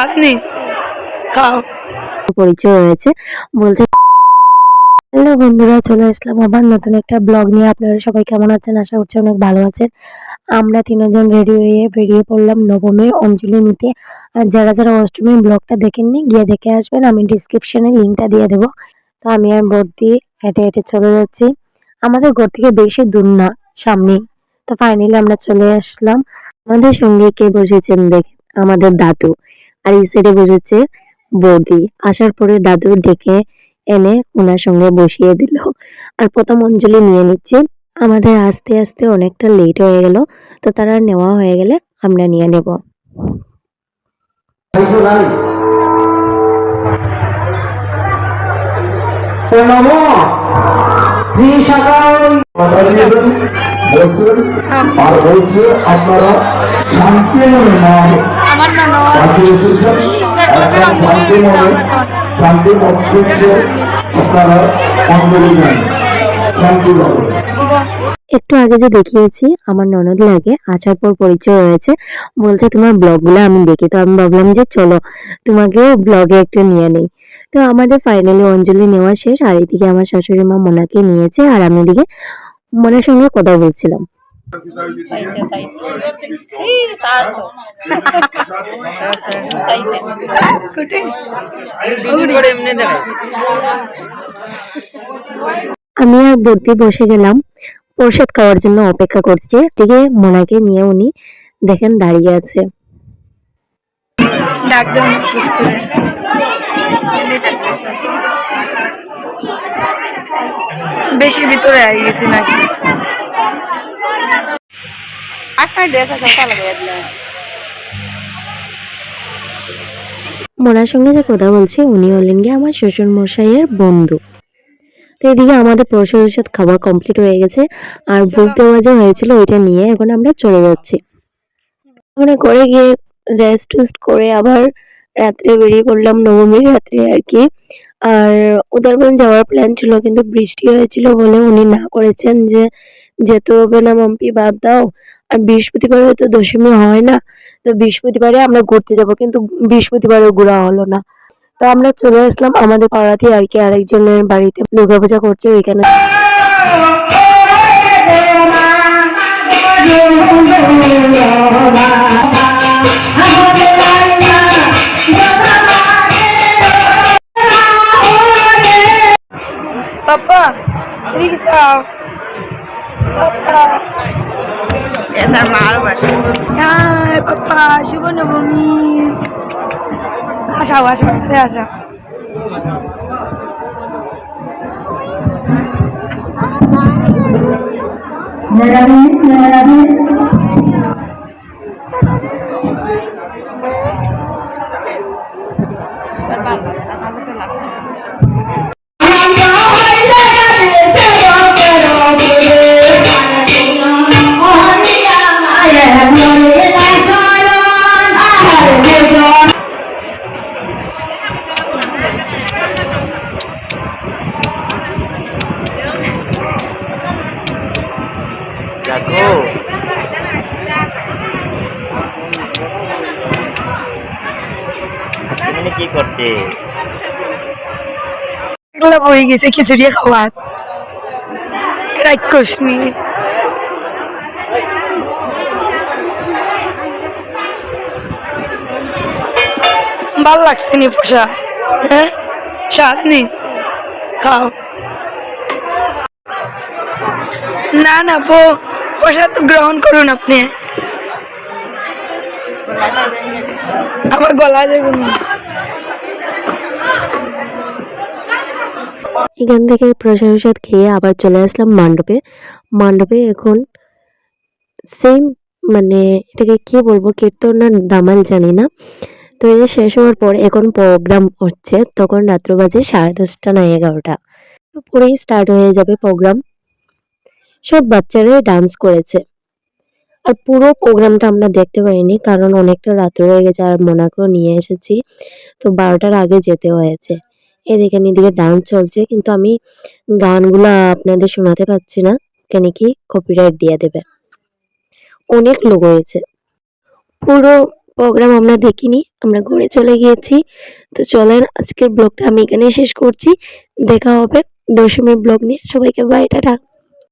স্বাদ নেই খাও। পরিচয় হয়েছে। বলছে, হ্যালো বন্ধুরা, চলে আসলাম আবার নতুন একটা ব্লগ নিয়ে। আপনারা সবাই কেমন আছেন? আশা করছি অনেক ভালো আছেন। আমরা তিনজন রেডি হয়ে বেরিয়ে পড়লাম নবমীর অঞ্জলি নিতে। আর যারা যারা অষ্টমীর ব্লগটা দেখেননি, গিয়ে দেখে আসবেন। আমি ডিসক্রিপশনে লিঙ্কটা দিয়ে দেবো। তো আমি আর বোট দিয়ে হেঁটে হেঁটে চলে যাচ্ছি। আমাদের ঘর থেকে বেশি দূর না সামনেই তো ফাইনালি আমরা চলে আসলাম। আমাদের সঙ্গে কে বসেছেন দেখেন? আমাদের দাদু। আর এই সাইডে বসেছে বৌদি। আসার পরে দাদু ডেকে এনে ওনার সঙ্গে বসিয়ে দিল। আর প্রথম অঞ্জলি নিয়ে নিচ্ছি। আমাদের আস্তে আস্তে অনেকটা লেট হয়ে গেল তো তারা নেওয়া হয়ে গেলে আমরা নিয়ে নেব। বলছেন আর বলছে আপনারা আমার একটু আগে যে দেখিয়েছি আমার ননদ লাগে আসার পর পরিচয় হয়েছে। বলছে তোমার ব্লগগুলো আমি দেখি। তো আমি ভাবলাম যে চলো তোমাকেও ব্লগে একটু নিয়ে নেই। তো আমাদের ফাইনালি অঞ্জলি নেওয়া শেষ আর এদিকে আমার শাশুড়ি মা মোনাকে নিয়েছে আর আমি এদিকে মোনার সঙ্গে কথা বলছিলাম। আমি আর বর্দি বসে গেলাম। প্রসাদ খাওয়ার জন্য অপেক্ষা করছে। এদিকে মোনাকে নিয়ে উনি দেখেন দাঁড়িয়ে আছে। বেশি ভিতরে আই গেছি নাকি? একটা ড্রেস আছে ওটা দিলাম মোনার সঙ্গে যে কথা বলছি উনি হলেন গিয়ে আমার শ্বশুর মশাইয়ের বন্ধু। তো এদিকে আমাদের প্রসাদ ঔষধ খাওয়া কমপ্লিট হয়ে গেছে আর ভোগ দেওয়া যে হয়েছিল ওইটা নিয়ে এখন আমরা চলে যাচ্ছি। মানে করে গিয়ে রেস্ট টেস্ট করে আবার রাত্রে বেরিয়ে পড়লাম নবমীর রাত্রে আর কি। আর উদারবন যাওয়ার প্ল্যান ছিল কিন্তু বৃষ্টি হয়েছিল বলে উনি না করেছেন যে যেতে হবে না মাম্পি বাদ দাও। বৃহস্পতিবার হয়তো দশমী হয় না, তো বৃহস্পতিবারে আমরা ঘুরতে যাব, কিন্তু বৃহস্পতিবারে ঘোরা হলো না। তো আমরা চলে আসলাম আমাদের পাড়াতে আর কি, আরেকজনের বাড়িতে। দুর্গাপূজা করছে ওইখানে। পাপা রিক্সা পাপা Ya sama lah Hai papa, cuba nak bumi Asya awak, asya awak, asya awak এখানে কি করছে এগুলো গেছে, খিচুড়ি খাওয়ার। রাক্ষস ভালো লাগছে নি পোষা? হ্যাঁ? স্বাদ খাও। না না, পো প্রসাদ গ্রহণ করুন আপনি। আমার গলা যাবে না। এখান থেকে প্রসাদ প্রসাদ খেয়ে আবার চলে আসলাম মণ্ডপে। মণ্ডপে এখন সেম মানে এটাকে কি বলব, কীর্তন না দামাল জানি না। তো এটা শেষ হওয়ার পর এখন প্রোগ্রাম হচ্ছে, তখন রাত্র বাজে সাড়ে দশটা না এগারোটা। পরেই স্টার্ট হয়ে যাবে প্রোগ্রাম। সব বাচ্চারাই ডান্স করেছে। আর পুরো প্রোগ্রামটা আমরা দেখতে পাইনি, কারণ অনেকটা রাত্র হয়ে গেছে আর মোনাকেও নিয়ে এসেছি। তো বারোটার আগে যেতে হয়েছে। এদিকে এদিকে ডান্স চলছে, কিন্তু আমি গানগুলো আপনাদের শোনাতে পারছি না। কেন কি কপিরাইট দিয়ে দেবে। অনেক লোক হয়েছে। পুরো প্রোগ্রাম আমরা দেখিনি, আমরা ঘুরে চলে গিয়েছি। তো চলেন, আজকের ব্লগটা আমি এখানেই শেষ করছি। দেখা হবে দশমীর ব্লগ নিয়ে। সবাইকে বাই টাটা।